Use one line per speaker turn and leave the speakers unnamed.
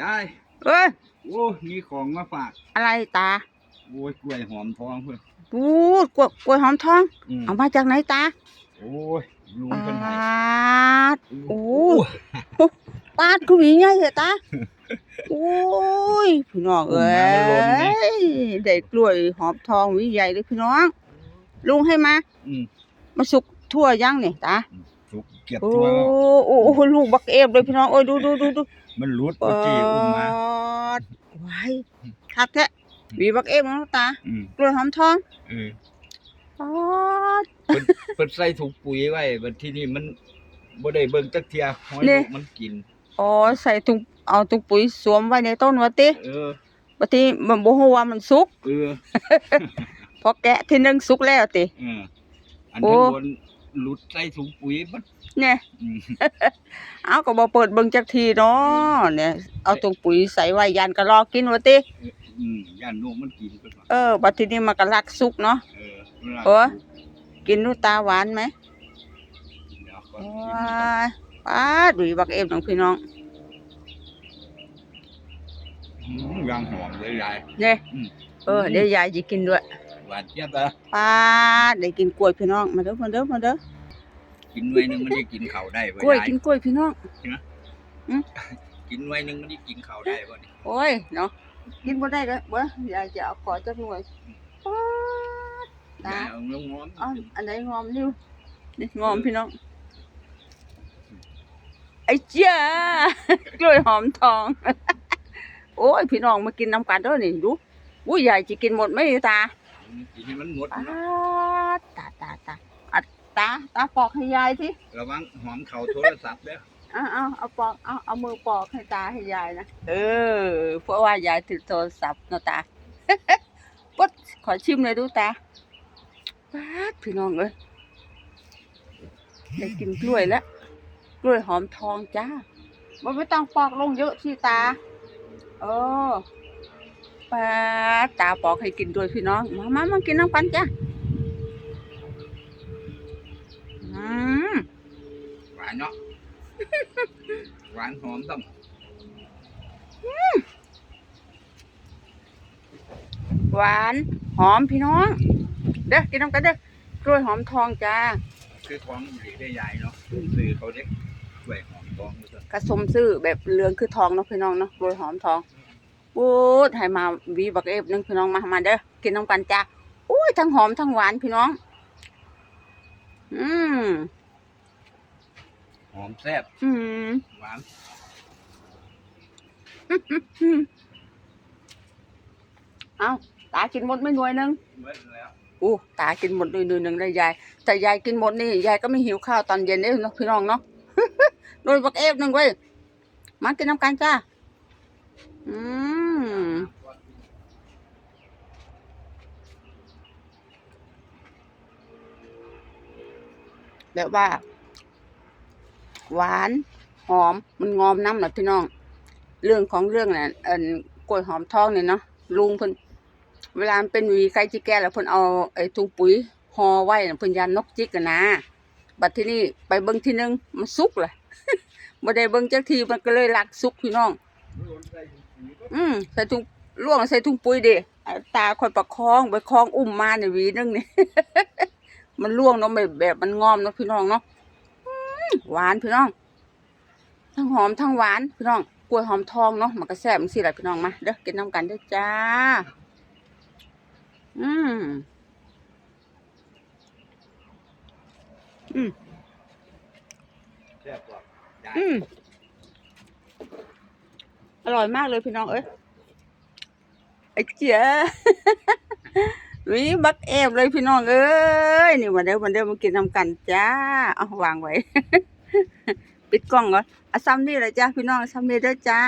ยาย
เอ้ย
โอ้มีของมาฝาก
อะไรตา
โอ้ยกล้วยหอมทองเพื่อน
ปูดกล้วยกล้วยหอมทอง
อืม
เอามาจากไหนตา
โอ้ยลุง
ปา
เพิ่นให้
ดโอ้ปาดคือหวีไงเหรอตาโอ้ยพี่น้องเอ้ยได้กล้วยหอมทองหวีใหญ่เลยพี่น้อง ลุงให้มา
อืม
มาสุกทั่วยังนี่ตา
สุกเก็บ
โอ้
ตัวแล้ว
โอ้โอ้ลูกบักเอฟเลยพี่น้องโอ้ยดูดูดูดู
มันรุด
ป
เมื่อกี้อุ้มมาา
ดไว้คักแท้หวีบักเอฟน้องตา
อืม
กล้วยหอมทอง
เออ
ปาด
เพิ่นเพิ่นใส่ถุงปุ๋ยไว้บัดที่นี่มันบ่ได้เบิ่งจักเที่ยหอย
นี่
ลูกมันกิน
อ๋อใส่ถุงเอาถุงปุ๋ยสวมไว้ในต้นวะติ
เออ
บัดนี้มันบ่ฮู้ว่ามันสุก
เออ
พอแกะทีหนึงสุกแล้วติ
เอออัน
โอ้
ข้างบน หลุดใส่ถุงปุ๋ยมัน
เนี่ย
อืม
เอาก็บ่เปิดเบิ่งจักทีเนาะเนี่ย เอาถุงปุ๋ยใส่ไว้ยานก็รอกินวะติ
อืมย่านลูกมันกินเพิ่นว่า
เออบัดทีนี้มันก็ลักสุกเนาะ
เออเวลา
โอ้ยกินดูตาหวานไหม
เดี๋ยวก่อน
ว้ายป้าดหวีบักเอฟน้องพี่น้อง
อืมยางหอมเลยยาย
เนี่ย
อืม
เออเดี๋ยวยายจะกินด้วย
หวานเจี๊ยบอะ
ป้าดได้กินกล้วยพี่น้อง มาเด้อมาเด้อมาเด้อ
กินหน่วยหนึงมันได้กินข้าวได้บ่
กล้วย
ยาย
กินกล้วยพี่น้อง
กินหน่วยหนึงมันได้กินข้าวได้บ่นี่
โอ้ยเนาะ กินบ่ได้ก็บ่ยายจะเอาขอจักหน่วยป๊าดตายา
ยเอาลงงอม
เอ้าอันไหนงอมนิ้วนี่งอมพี่น้อง ไอ้เจ้ากล้วยหอมทอง โอ้ยพี่น้องมากินน้ำกันเด้อนี่ดูอุ้ยยายจะกินหมดไหมตา
กินให้มันหมด
ตา
เนาะ
ตาตาตาอัดตาตาปอกให้ยายสิ
ระวังหอมเข่าโทรศัพท์เด้อ
เอาเอาเอาปอกเอาเอามือปอกให้ตาให้ยายนะเออ เพราะว่ายายถือโทรศัพท์เนาะตา ปุ๊ดขอชิมเลยดูตาป๊าดพี่น้องเอ้ยได้กินกล้วยแล้วกล้วยหอมทองจ้ามันไม่ต้องปอกลงเยอะที่ตา เออ ป๊าดตาปอกให้กินด้วยพี่น้อง มามามากินน้ำกันจ้าอืม
หวานเนาะ หวานหอมซ้ำ
หวานหอมพี่น้อง เด้อกินน้ำกันเด้อกล้วยหอมทองจ้า
คือท้องหลีได้ใหญ่เนาะซื้อเขาเด็กกล้วยหอมทองนี่ก็
กระสมซื้อแบบเหลืองคือทองเนาะพี่น้องเนาะกล้วยหอมทอง ปูดให้มาวีบักเอฟหนึงพี่น้องมามาเด้อกินน้ำกันจ้าอุ้ยทั้งหอมทั้งหวานพี่น้อง อืม
หอมแซ่บ
อืม
หวาน
อืมเอาตากินหมดไม่หน่วยหนึง
เมื่อแล้ว
อู้ตากินหมดเลยหน่วยหนึ่งเลยยาย แต่ยายกินหมดนี่ยายก็ไม่หิวข้าวตอนเย็นเด้เนาะพี่น้องเนาะโดยบักเอฟหนึ่งเว้ยมากินน้ำกันจ้าอืม แบบว่า หวานหอมมันงอมน้ำหนะพี่น้อง เรื่องของเรื่องน่ะเอันกล้วยหอมทองเนี่ยเนาะลุงเพิ่นเวลามันเป็นวีใครจิแก่แล้วเพิ่นเอาไอ้ถุงปุ๋ยห่อไว้เพิ่นยันนกจิกกันนะบัดที่นี่ไปเบิ่งที่นึงมันสุกเลยบ่ได้เบิ่งจักทีมันก็เลยลักสุกพี่น้อง อืมใส่ถุงล่วงใส่ถุงปุ๋ยเด้อ่าตาคอยประคองไปคล้องอุ้มมาในหวีนึงนี่ มันล่วงเนาะแบบแบบมันงอมเนาะพี่น้องเนาะอืมหวานพี่น้อง ทั้งหอมทั้งหวานพี่น้องกล้วยหอมทองเนาะมันก็แซ่บจังซี่แหละพี่น้องมาเด้อกินน้ำกันเด้อจ้า อืมอืม
แซ่บกว่าใหญ่
อืม อร่อยมากเลยพี่น้องเอ้ยไอ้เจ๋อวิบักเอฟเลยพี่น้องเอ้ยนี่มาเด้อมาเด้อมากินน้ำกันจ้าเอาวางไว้ ปิดกล้องก่อนอาซ้ำนี่เลยจ้าพี่น้องซ้ำนี่เด้อจ้า